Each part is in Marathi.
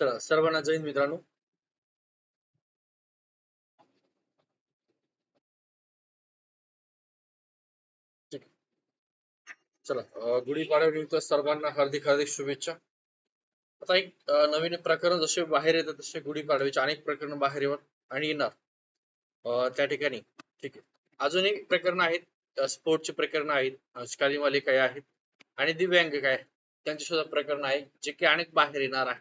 तर सर्वांना जैन मित्रांनो. चला अं, गुढीपाडव्यानिमित्त सर्वांना हार्दिक हार्दिक शुभेच्छा. आता एक नवीन प्रकरण जसे बाहेर येतात तसे गुढीपाडव्याचे अनेक प्रकरण बाहेर येणार आणि येणार. त्या ठिकाणी. ठीक आहे. अजून एक प्रकरण आहेत स्पोर्टचे प्रकरण आहेत अंशकालीवाले काय आहेत आणि दिव्यांग काय आहेत. त्यांचे सुद्धा प्रकरण आहे जे की अनेक बाहेर येणार आहे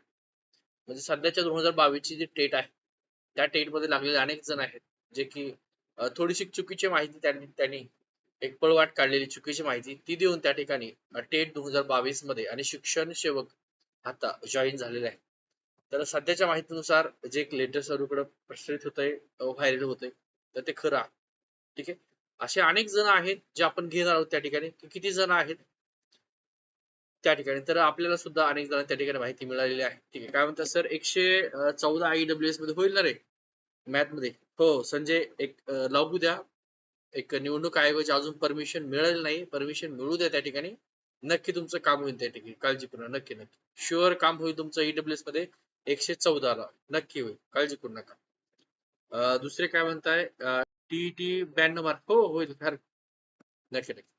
म्हणजे सध्याच्या दोन हजार बावीस ची जी टेट आहे त्या टेटमध्ये लागलेले अनेक जण आहेत जे की थोडीशी चुकीची माहिती त्यांनी त्यांनी एक पळवाट काढलेली चुकीची माहिती ती देऊन त्या ठिकाणी टेट दोन हजार बावीसमध्ये आणि शिक्षण सेवक आता जॉईन झालेले आहे. तर सध्याच्या माहितीनुसार जे एक लेटेस्ट सर्वकडे प्रसारित होत आहे व्हायरल होत आहे तर ते खरं आहे. ठीक आहे? असे अनेक जण आहेत जे आपण घेणार आहोत त्या ठिकाणी. किती जण आहेत? त्या ठिकाणी. तर आपल्याला सुद्धा अनेक जण त्या ठिकाणी माहिती मिळालेली आहे. ठीक आहे? काय म्हणतात सर? एकशे चौदा आय एसमध्ये होईल ना रे? मॅथमध्ये. हो संजय एक लागू द्या. एक निवडणूक आयोगाची अजून परमिशन मिळाली नाही. परमिशन मिळू द्या त्या ठिकाणी. नक्की तुमचं काम होईल त्या ठिकाणी काळजी काळजीपूर्ण नक्की नक्की. शुअर काम होईल तुमचं ईडब्ल्यूएसमध्ये एकशे चौदा ला. नक्की होईल काळजी करू नका दुसरे काय म्हणताय? टीईटी ब्याण्णव मार्क हो होईल फार. नक्की नक्की.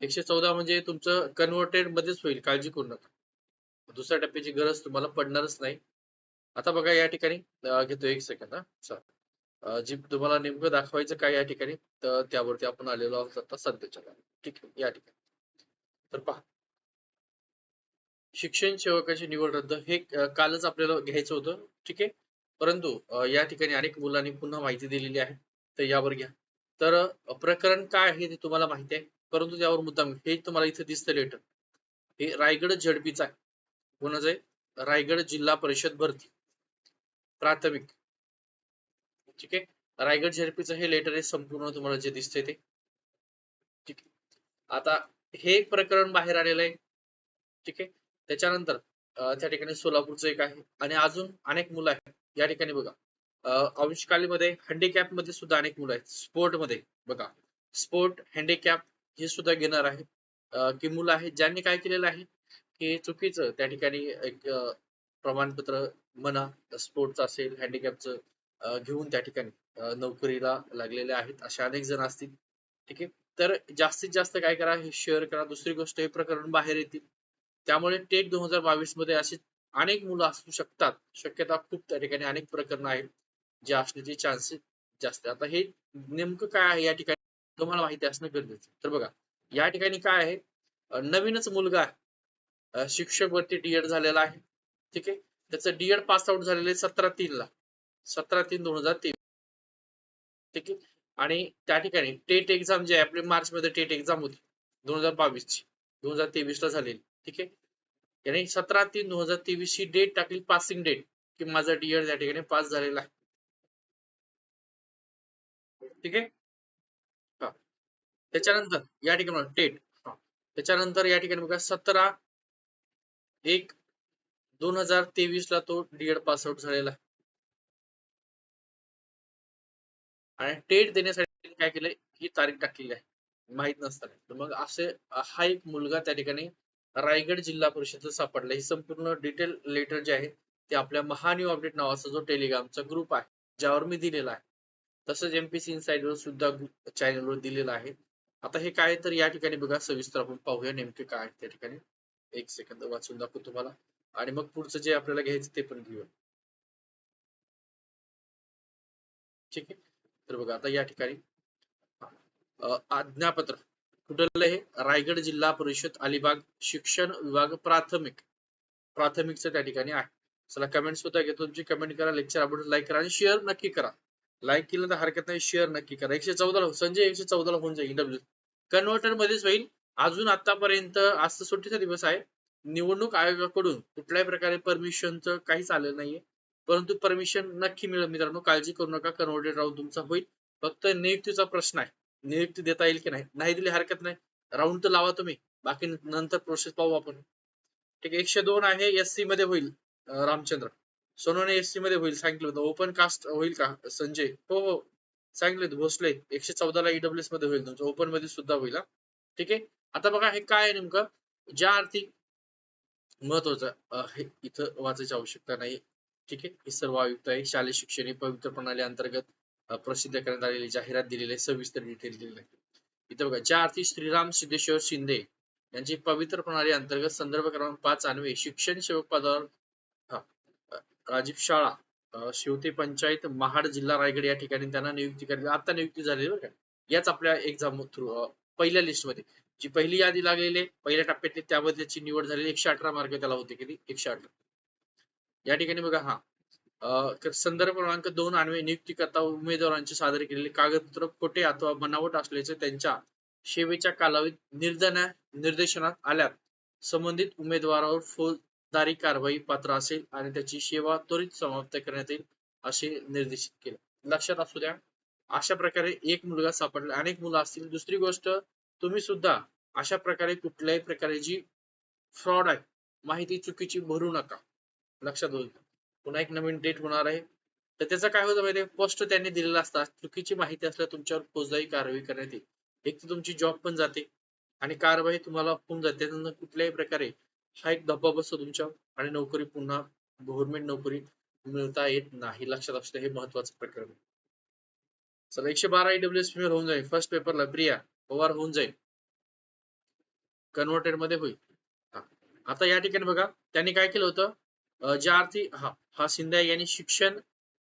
एकशे चौदा म्हणजे तुमचं कन्व्हर्टेड मध्येच होईल काळजी करू नका दुसऱ्या टप्प्याची गरज तुम्हाला पडणारच नाही. आता बघा या ठिकाणी घेतो एक सेकंद हा. चालेल जी तुम्हाला नेमकं दाखवायचं काय या ठिकाणी तर त्यावरती आपण आलेलो आहोत आता सध्याच्या ठीक आहे? या ठिकाणी. तर पहा. शिक्षण सेवकाची निवड रद्द हे कालच आपल्याला घ्यायचं होतं. ठीक आहे? परंतु या ठिकाणी अनेक मुलांनी पुन्हा माहिती दिलेली आहे तर यावर घ्या. तर प्रकरण काय आहे ते तुम्हाला माहिती आहे? परंतु त्यावर मुद्दाम हे तुम्हाला इथे दिसतं लेटर हे रायगड झडपीचं आहे. कोणाचं आहे? रायगड जिल्हा परिषद भरती. प्राथमिक. ठीक आहे? रायगड झडपीचं हे लेटर आहे संपूर्ण तुम्हाला जे दिसतंय ते. ठीक आहे? आता हे एक प्रकरण बाहेर आलेलं आहे. ठीक आहे? त्याच्यानंतर त्या ठिकाणी सोलापूरचं एक आहे आणि अजून अनेक मुलं आहेत. या ठिकाणी बघा. अं, अंशकालीमध्ये हँडिकॅपमध्ये सुद्धा अनेक मुलं आहेत. स्पोर्टमध्ये बघा. स्पोर्ट हँडिकॅप हे सुद्धा घेणार आहे की मुलं आहेत ज्यांनी काय केलेलं आहे की चुकीचं त्या ठिकाणी एक प्रमाणपत्र म्हणा स्पोर्टचं असेल हँडिकॅपचं घेऊन त्या ठिकाणी नोकरीला लागलेले आहेत. असे अनेक जण असतील. ठीक आहे? तर जास्तीत जास्त काय करा हे शेअर करा. दुसरी गोष्ट हे प्रकरण बाहेर येतील. त्यामुळे टेट दोन हजार बावीसमध्ये अशी अनेक मुलं असू शकतात. शक्यता खूप त्या ठिकाणी अनेक प्रकरण आहेत जे असण्याचे चान्सेस जास्त आता हे नेमकं काय आहे या ठिकाणी? तुम्हाला माहिती असणं गरजेचं आहे. तर बघा या ठिकाणी काय आहे? नवीनच मुलगा शिक्षक वरती डीएड झालेला आहे. ठीक आहे? त्याचं डीएड पास आउट झालेलं आहे सतरा तीन ला सतरा तीन दोन हजार तेवीस. ठीक आहे? आणि त्या ठिकाणी टेट एक्झाम जी आहे आपली मार्च मध्ये टेट एक्झाम होती दोन हजार बावीस ची दोन हजार तेवीस ला झालेली. ठीक आहे? याने सतरा तीन दोन हजार तेवीस ची डेट टाकली पासिंग डेट की माझा डीएड त्या ठिकाणी पास झालेला आहे. ठीक आहे? त्याच्यानंतर या ठिकाणी टेट. त्याच्यानंतर या ठिकाणी बघा सतरा एक दोन हजार तेवीस ला तो डीएड पास आउट झालेला आहे. आणि टेट देण्यासाठी काय केलंय? ही तारीख टाकलेली आहे. माहीत नसताना तर मग असे हा एक मुलगा त्या ठिकाणी रायगड जिल्हा परिषद सापडला. ही संपूर्ण डिटेल लेटर जे आहे ते आपल्या महान्यू अपडेट नावाचा जो टेलिग्रामचा ग्रुप आहे ज्यावर मी दिलेला आहे. तसंच एमपीसी इनसाइडवर सुद्धा चॅनलवर दिलेला आहे. आता हे काय तर या ठिकाणी बघा सविस्तर आपण पाहूया नेमके काय आहे त्या ठिकाणी. एक सेकंद वाचून दाखवू तुम्हाला. आणि मग पुढचं जे आपल्याला घ्यायचं ते पण घेऊया. ठीक आहे? तर बघा आता या ठिकाणी. आज्ञापत्र. कुठलं हे? रायगड जिल्हा परिषद अलिबाग शिक्षण विभाग प्राथमिक. प्राथमिकचं त्या ठिकाणी आहे. चला कमेंट सुद्धा घेतो तुमची कमेंट करा लेक्चर आपण लाईक करा आणि शेअर नक्की करा. लाईक केलं तर हरकत नाही शेअर नक्की करा. एकशे चौदाला संजय एकशे चौदाला होऊन जाईल डब्ल्यू कन्व्हर्टर मध्येच होईल. अजून आतापर्यंत आज सुट्टीचा दिवस आहे. निवडणूक आयोगाकडून कुठल्याही प्रकारे परमिशनचं काहीच आलेलं नाहीये. परंतु परमिशन नक्की मिळेल मित्रांनो काळजी करू नका कन्व्हर्टेड राऊंड तुमचा होईल. फक्त नियुक्तीचा प्रश्न आहे. नियुक्ती देता येईल की नाही? नाही दिली हरकत नाही. राऊंड तर लावा तुम्ही. बाकी नंतर प्रोसेस पाहू आपण. ठीक आहे एकशे दोन आहे एस सी मध्ये होईल रामचंद्र. सोनोने एस सी मध्ये होईल सांगितलं होतं. ओपन कास्ट होईल का? संजय. हो हो. सांगितलं भोसले. एकशे चौदाला ईडब्ल्यूएसमध्ये होईल तुमचं. ओपनमध्ये सुद्धा होईल ठीक आहे? आता बघा हे काय आहे नेमकं? ज्या अर्थी महत्वाचं हे इथं वाचायची आवश्यकता नाही ठीक आहे. ही सर्व आयुक्त आहे. शालेय शिक्षण ही पवित्र प्रणाली अंतर्गत प्रसिद्ध करण्यात आलेली जाहिरात दिलेली आहे. सविस्तर डिटेल दिलेली आहे. इथं बघा ज्या अर्थी श्रीराम सिद्धेश्वर शिंदे यांची पवित्र प्रणाली अंतर्गत संदर्भ क्रमांक पाच आणवे शिक्षण सेवक पदावर राजीव शाळा शिवते पंचायत महाड जिल्हा रायगड या ठिकाणी त्यांना नियुक्ती करण्यात आता नियुक्ती झालेली बरं का? याच आपल्या एक्झाम थ्रू पहिल्या लिस्टमध्ये. जी पहिली यादी लागलेली आहे पहिल्या टप्प्यातली त्यामध्ये त्याची निवड झालेली एकशे अठरा मार्क त्याला होते किती एकशे अठरा. या ठिकाणी बघा हा. संदर्भ क्रमांक दोन अन्वये नियुक्ती करता उमेदवारांचे सादर केलेले कागदपत्र खोटे अथवा बनावट असल्याचे त्यांच्या सेवेच्या कालावधीत निर्दना निर्देशनात आल्यात. संबंधित उमेदवारावर फौजदारी कारवाई पात्र असेल आणि त्याची सेवा त्वरित समाप्त करण्यात येईल असे निर्देशित केले. लक्षात असू द्या अशा प्रकारे एक मुलगा सापडला अनेक मुलं असतील. दुसरी गोष्ट तुम्ही सुद्धा अशा प्रकारे कुठल्याही प्रकारे जी फ्रॉड आहे माहिती चुकीची भरू नका. लक्षात होईल पुन्हा एक नवीन डेट होणार आहे. तर त्याचं काय होतं माहिती पोस्ट त्यांनी दिलेला असतात चुकीची माहिती असल्यास तुमच्यावर फौजदारी कारवाई करण्यात येईल. एक तर तुमची जॉब पण जाते आणि कारवाई तुम्हाला होऊन जाते. त्यानंतर कुठल्याही प्रकारे हा एक धब्बा बसतो तुमच्या आणि नोकरी पुन्हा गव्हर्नमेंट नोकरी मिळता येत नाही. लक्षात असतं हे महत्वाचं प्रकरण चला एकशे बारा ईडब्ल्यूएस फिमेल होऊन जाईल. फर्स्ट पेपरला प्रिया पवार होऊन जाईल. कन्व्हर्टेडमध्ये होईल. हा. आता या ठिकाणी बघा त्यांनी काय केलं होतं? ज्या अर्थी हा हा शिंदे यांनी शिक्षण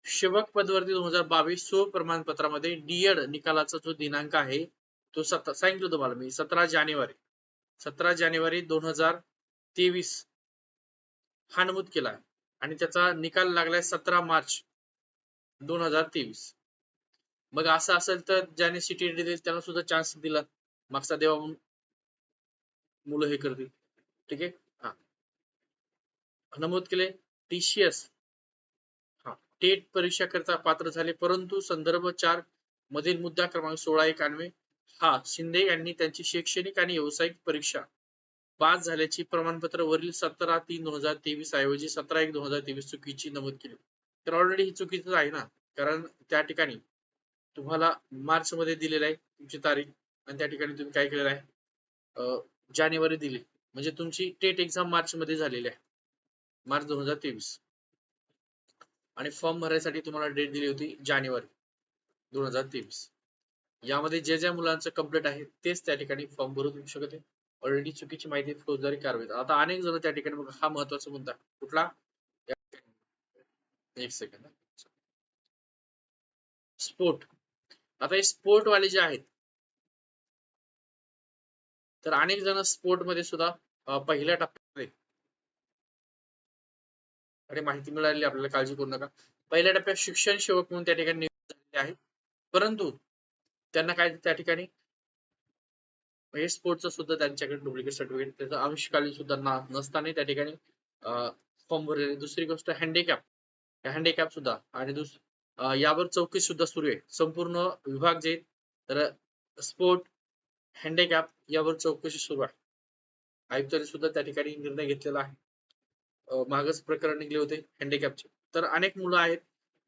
सेवक पदवर्ती दोन हजार बावीस सो प्रमाणपत्रामध्ये डीएड निकालाचा जो दिनांक आहे तो सत सांगितलं तुम्हाला मी सतरा जानेवारी सतरा जानेवारी दोन हजार तेवीस हा नमूद केला आणि त्याचा निकाल लागलाय सतरा मार्च दोन हजार तेवीस. मग असं असेल तर ज्याने सिटी दिली त्यांना सुद्धा चान्स दिला. मागचा देवा मुलं हे करतील. ठीक आहे? नमूद केले. टीसीएस. हा टेट परीक्षा करता पात्र झाले परंतु संदर्भ चार मधील मुद्दा क्रमांक सोळा एकानवे. हा शिंदे यांनी त्यांची शैक्षणिक आणि व्यावसायिक परीक्षा पास झाल्याची प्रमाणपत्र वरील सतरा तीन दोन हजार तेवीस ऐवजी सतरा एक दोन हजार तेवीस चुकीची नमूद केली. तर ऑलरेडी ही चुकीचं आहे ना? कारण त्या ठिकाणी तुम्हाला मार्च मध्ये दिलेलं आहे तुमची तारीख आणि त्या ठिकाणी तुम्ही काय केलेलं आहे? जानेवारी दिली. म्हणजे तुमची टेट एक्झाम मार्च मध्ये झालेली आहे. मार्च दोन हजार तेवीस. आणि फॉर्म भरायसाठी तुम्हाला डेट दिली होती जानेवारी दोन हजार तेवीस. यामध्ये जे ज्या मुलांचं कंप्लीट आहे तेच त्या ठिकाणी फॉर्म भरून देऊ शकते. ऑलरेडी चुकीची माहिती फौजदारी कारवाई. आता अनेक जण त्या ठिकाणी बघा हा महत्त्वाचा मुद्दा कुठला? एक सेकंड स्पोर्ट आता हे स्पोर्ट वाले जे आहेत तर अनेक जण स्पोर्टमध्ये सुद्धा पहिल्या टप्प्यात आणि माहिती मिळालेली आपल्याला काळजी करू नका. पहिल्या टप्प्यात शिक्षण सेवक म्हणून त्या ठिकाणी नियुक्त झालेले आहेत. परंतु त्यांना काय त्या ठिकाणी? हे स्पोर्टचं सुद्धा त्यांच्याकडे डुप्लिकेट सर्टिफिकेट त्याचं अंशकालीन सुद्धा ना नसताना त्या ठिकाणी फॉर्म भरलेले. दुसरी गोष्ट हँडिकॅप हँडिकॅप सुद्धा आणि दुस यावर चौकशी सुद्धा सुरू आहे. संपूर्ण विभाग जे तर स्पोर्ट हँडिकॅप यावर चौकशी सुरू आहे. आयुक्तांनी सुद्धा त्या ठिकाणी निर्णय घेतलेला आहे. मागच प्रकरण निघले होते हँडिकॅपचे तर अनेक मुलं आहेत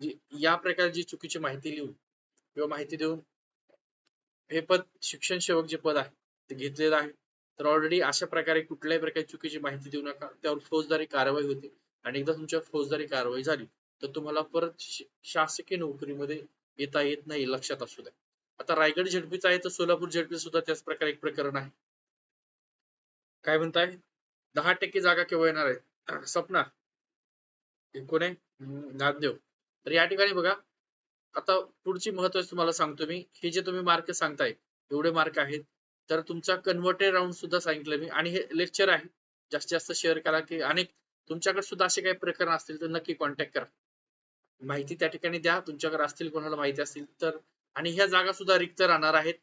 जी या प्रकारची चुकीची माहिती लिहून किंवा माहिती देऊन हे पद शिक्षण सेवक जे पद आहे ते घेतलेलं आहे. तर ऑलरेडी अशा प्रकारे कुठल्याही प्रकारची चुकीची माहिती देऊ नका त्यावर फौजदारी कारवाई होते आणि एकदा तुमच्यावर फौजदारी कारवाई झाली तर तुम्हाला परत शासकीय नोकरीमध्ये येता येत नाही लक्षात असू द्या. आता रायगड झेडपीचा आहे तर सोलापूर झेडपी सुद्धा त्याच प्रकारे एक प्रकरण आहे. काय म्हणताय? दहा टक्के जागा केव्हा येणार आहे? सपना कोणे कोण आहे तर या ठिकाणी बघा आता पुढची महत्वाची तुम्हाला सांगतो मी. हे जे तुम्ही मार्क सांगताय एवढे मार्क आहेत. तर तुमचा कन्व्हर्टेड राऊंड सुद्धा सांगितलं मी. आणि हे लेक्चर आहे. जास्तीत जास्त शेअर करा की अनेक तुमच्याकडे सुद्धा असे काही प्रकरण असतील तर नक्की कॉन्टॅक्ट करा. माहिती त्या ठिकाणी द्या. तुमच्याकडे असतील कोणाला माहिती असतील तर. आणि ह्या जागा सुद्धा रिक्त राहणार आहेत.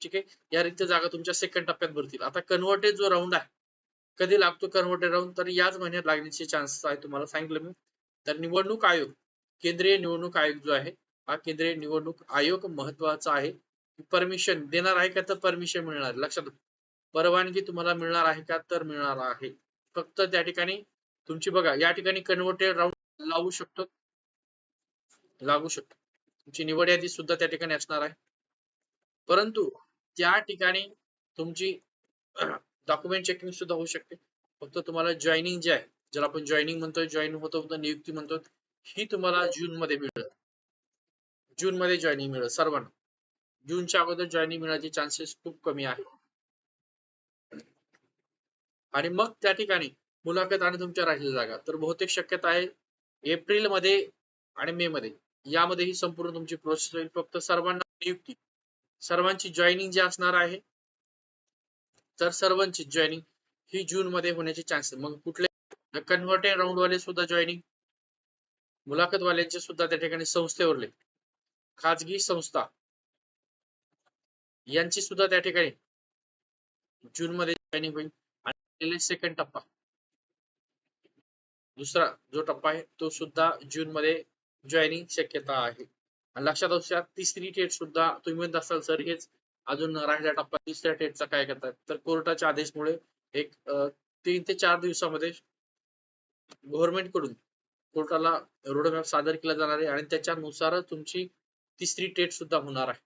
ठीक आहे? या रिक्त जागा तुमच्या सेकंड टप्प्यात भरतील. आता कन्व्हर्टेड जो राऊंड आहे कधी लागतो कन्व्हर्टेड राऊंड तर याच महिन्यात लागण्याचे चान्सेस आहे तुम्हाला सांगितलं मी. तर निवडणूक आयोग केंद्रीय निवडणूक आयोग जो आहे हा केंद्रीय निवडणूक आयोग महत्त्वाचा आहे. परमिशन देणार आहे का तर परमिशन मिळणार लक्षात परवानगी तुम्हाला मिळणार आहे का तर मिळणार आहे. फक्त त्या ठिकाणी तुमची बघा या ठिकाणी कन्व्हर्टेड राऊंड लावू शकतो. लागू शकतो. तुमची निवड यादी सुद्धा त्या ठिकाणी असणार आहे. परंतु त्या ठिकाणी तुमची डॉक्युमेंट चेकिंग सुद्धा होऊ शकते. फक्त तुम्हाला जॉईनिंग जे आहे ज्याला आपण जॉईनिंग म्हणतोय जॉईन होतो नियुक्ती म्हणतो ही तुम्हाला जून मध्ये मिळेल. जून मध्ये जॉईनिंग मिळेल सर्वांना. जूनच्या अगोदर जॉईनिंग मिळण्याचे चान्सेस खूप कमी आहे आणि मग त्या ठिकाणी मुलाखत आणि तुमच्या राहिलेल्या जागा. तर बहुतेक शक्यता आहे एप्रिलमध्ये आणि मे मध्ये. यामध्ये ही संपूर्ण तुमची प्रोसेस होईल. फक्त सर्वांना नियुक्ती. सर्वांची जॉईनिंग जी असणार आहे तर सर्वांची जॉईनिंग ही जून मध्ये होण्याचे चान्सेस मग कुठले? कन्व्हर्टेड राऊंड वाले सुद्धा जॉईनिंग मुलाखत वाल्यांचे सुद्धा त्या ठिकाणी संस्थेवरले. खाजगी संस्था यांची सुद्धा त्या ठिकाणी जून मध्ये जॉईनिंग होईल. आणि सेकंड टप्पा. दुसरा जो टप्पा आहे तो सुद्धा जून मध्ये जॉईनिंग शक्यता आहे. आणि लक्षात असू तिसरी डेट सुद्धा तुम्ही म्हणत असाल सर हेच अजून राहिला टप्पा तिसऱ्या टेटचा काय करतात? तर कोर्टाच्या आदेशमुळे एक तीन ते चार दिवसामध्ये गव्हर्नमेंटकडून कोर्टाला रोडमॅप सादर केला जाणार आहे आणि त्याच्यानुसार तुमची तिसरी टेट सुद्धा होणार आहे.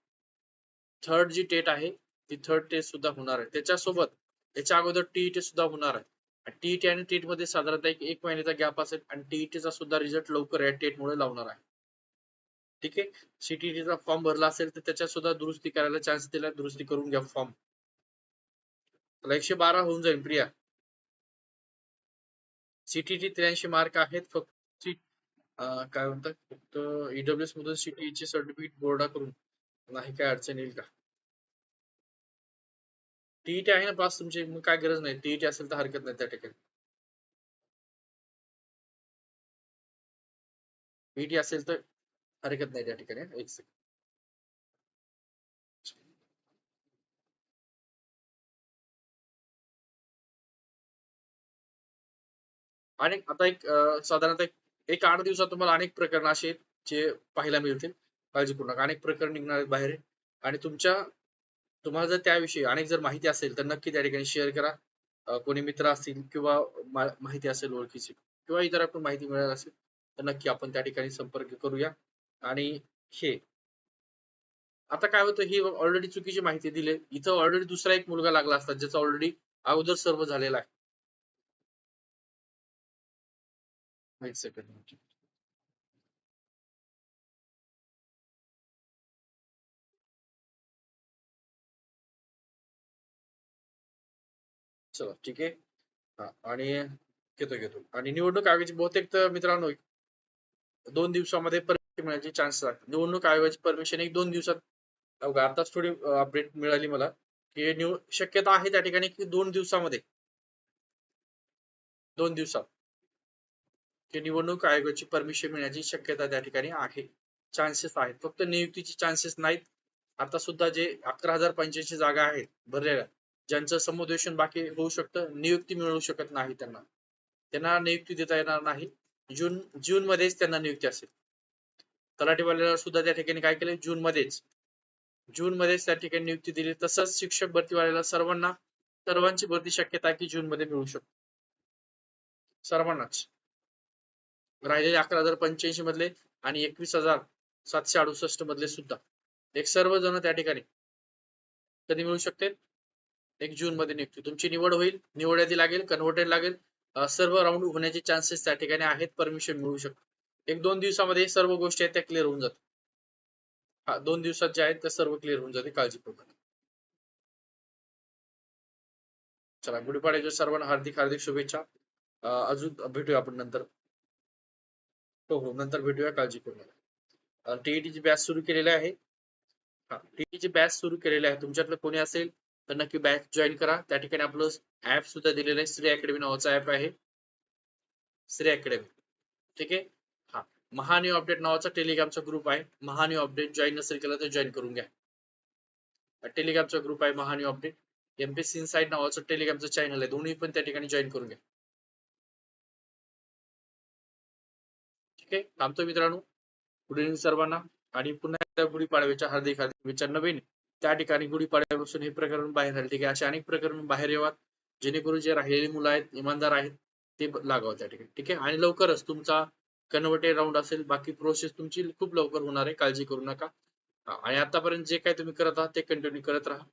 थर्ड जी टेट आहे ती थर्ड टेट सुद्धा होणार आहे. त्याच्यासोबत त्याच्या अगोदर टीईटी सुद्धा होणार आहे. टीईटी आणि टेटमध्ये साधारणतः एक महिन्याचा गॅप असेल आणि टीईटीचा सुद्धा रिझल्ट लवकर या टेट मुळे लावणार आहे. ठीक आहे? सीटीटीचा फॉर्म भरला असेल तर त्याच्यात सुद्धा दुरुस्ती करायला चान्स दिला दुरुस्ती करून घ्या फॉर्म त्याला एकशे बारा होऊन जाईल प्रिया. सीटीटी त्र्याऐंशी मार्क आहेत फक्त काय म्हणतात फक्त ईडब्ल्यूएस मधून सीटीची सर्टिफिकेट बोर्डाकडून नाही काय अडचण येईल का? टीईटी आहे ना पास तुमची मग काय गरज नाही. टीईटी असेल तर हरकत नाही त्या ठिकाणी. टीईटी असेल तर हरकत नाही त्या ठिकाणी एक सेकंड आणि आता एक साधारणतः एक आठ दिवसात तुम्हाला अनेक प्रकरण असे जे पाहायला मिळतील काळजीपूर्वक. अनेक प्रकरण निघणार आहेत बाहेर. आणि तुमच्या तुम्हाला जर त्याविषयी अनेक जर माहिती असेल तर नक्की त्या ठिकाणी शेअर करा. कोणी मित्र असतील किंवा माहिती असेल ओळखीची किंवा इतर आपण माहिती मिळाली असेल तर नक्की आपण त्या ठिकाणी संपर्क करूया. आणि हे. आता काय होतं ही ऑलरेडी चुकीची माहिती दिली. इथं ऑलरेडी दुसरा एक मुलगा लागला असता ज्याचा ऑलरेडी अगोदर सर्व झालेला आहे. एक सेकंड चला ठीक आहे. हा आणि घेतो घेतो. आणि निवडणूक आयोगाची बहुतेक तर मित्रांनो दोन दिवसामध्ये परमिशन मिळायचे चान्सेस आहेत निवडणूक आयोगाची परमिशन एक दोन दिवसात आताच थोडी अपडेट मिळाली मला की निव शक्यता आहे त्या ठिकाणी की दोन दिवसामध्ये. दोन दिवसात. की निवडणूक आयोगाची परमिशन मिळण्याची शक्यता त्या ठिकाणी आहे. चान्सेस आहेत. फक्त नियुक्तीचे चान्सेस नाहीत. आता सुद्धा जे अकरा हजार पंच्याऐंशी जागा आहेत भरलेल्या ज्यांचं समुदेशन बाकी होऊ शकतं नियुक्ती मिळू शकत नाही त्यांना. त्यांना नियुक्ती देता येणार नाही. जून जून मध्येच त्यांना नियुक्ती असेल. तलाठीवाल्याला सुद्धा त्या ठिकाणी काय केले? जून मध्येच जून मध्येच त्या ठिकाणी नियुक्ती दिली. तसंच शिक्षक भरतीवाल्याला सर्वांना सर्वांची भरती शक्यता की जून मध्ये मिळू शकतो. सर्वांनाच. राहिलेले अकरा हजार पंच्याऐंशी मधले आणि एकवीस हजार सातशे अडुसष्ट मधले सुद्धा. एक सर्वजण त्या ठिकाणी कधी मिळू शकते एक जून मध्ये नियुक्ती. तुमची निवड होईल. निवड यादी लागेल कन्व्हर्टेड लागेल. सर्व राऊंड होण्याचे चान्सेस त्या ठिकाणी आहेत. परमिशन मिळू शकतो. एक दोन दिवसामध्ये सर्व गोष्टी आहेत त्या क्लिअर होऊन जातात. हा दोन दिवसात जे आहेत त्या सर्व क्लिअर होऊन जाते काळजीपूर्वक. चला गुढीपाड्याच्या सर्वांना हार्दिक हार्दिक शुभेच्छा. अजून भेटूया आपण नंतर. हो हो नंतर भेटूया काळजीपूर्वक. टीईटीची बॅच सुरू केलेली आहे. हा टीईटीची बॅच सुरू केलेली आहे. तुमच्यातलं कोणी असेल? तर नक्की बॅच जॉईन करा. त्या ठिकाणी आपलं ऍप सुद्धा दिलेलं आहे. श्री अकॅडमी नावाचा ऍप आहे. श्री अकॅडमी ठीक आहे? हा. महान्यू अपडेट नावाचा टेलिग्रामचा ग्रुप आहे. महान्यू अपडेट जॉईन नसेल केला तर जॉईन करून घ्या. टेलिग्रामचा ग्रुप आहे महान्यू अपडेट एमपीसी इनसाइड नावाचं टेलिग्रामचं चॅनल आहे. दोन्ही पण त्या ठिकाणी जॉईन करून घ्या. ठीक आहे? थांबतो मित्रांनो. गुड इव्हनिंग सर्वांना. आणि पुन्हा एकदा गुढीपाडव्याच्या हार्दिक हार्दिक विचार नवीन त्या ठिकाणी गुढीपाड्यापासून हे प्रकरण बाहेर आले. ठीक आहे? असे अनेक प्रकरण बाहेर येतात जेणेकरून जे राहिलेली मुलं आहेत इमानदार आहेत ते लागावं त्या ठिकाणी. ठीक आहे? आणि लवकरच तुमचा कन्व्हर्टेड राऊंड असेल बाकी प्रोसेस तुमची खूप लवकर होणार आहे. काळजी करू नका. आणि आतापर्यंत जे काही तुम्ही करत आहात ते कंटिन्यू करत राहा.